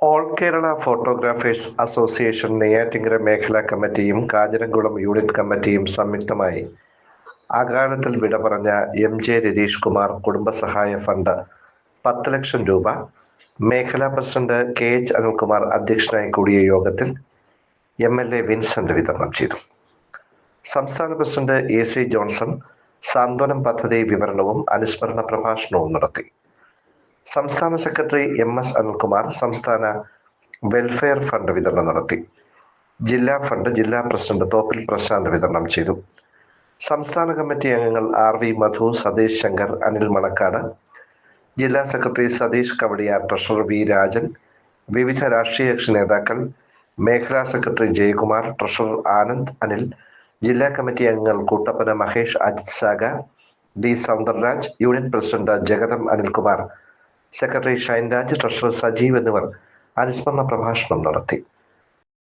All Kerala photographers association Neyyattinkara മേഖലാ കമ്മിറ്റിയും Kanjiramkulam unit കമ്മിറ്റിയും സംയുക്തമായി അകാലത്തിൽ വിട പറഞ്ഞ എം ജെ രതീഷ് കുമാർ കുടുംബസഹായ ഫണ്ട് പത്ത് ലക്ഷം രൂപ. മേഖലാ പ്രസിഡന്റ് കെ എച്ച് അനിൽകുമാർ അധ്യക്ഷനായി കൂടിയ യോഗത്തിൽ എം എൽ എ വിൻസെന്റ് വിതരണം ചെയ്തു. സംസ്ഥാന പ്രസിഡന്റ് എ സി ജോൺസൺ സാന്ത്വനം പദ്ധതി വിവരണവും അനുസ്മരണ പ്രഭാഷണവും നടത്തി. സംസ്ഥാന സെക്രട്ടറി എം എസ് അനിൽകുമാർ സംസ്ഥാന വെൽഫെയർ ഫണ്ട് വിതരണം നടത്തി. ജില്ലാ ഫണ്ട് ജില്ലാ പ്രസിഡന്റ് തോപ്പിൽ പ്രശാന്ത് വിതരണം ചെയ്തു. സംസ്ഥാന കമ്മിറ്റി അംഗങ്ങൾ ആർ വി മധു സതീഷ് ശങ്കർ അനിൽ മണക്കാട് ജില്ലാ secretary Satheesh Kavadiyar treasurer V Rajan വിവിധ രാഷ്ട്രീയ കക്ഷി നേതാക്കൾ മേഖലാ സെക്രട്ടറി ജയകുമാർ ട്രഷറർ ആനന്ദ് അനിൽ ജില്ലാ കമ്മിറ്റി അംഗങ്ങൾ Koottappana Mahesh Ajith saga D Soundarraj union president Jagatham Anilkumar secretary Shineraj treasurer Sajeev എന്നിവർ അനുസ്മരണ പ്രഭാഷണം നടത്തി.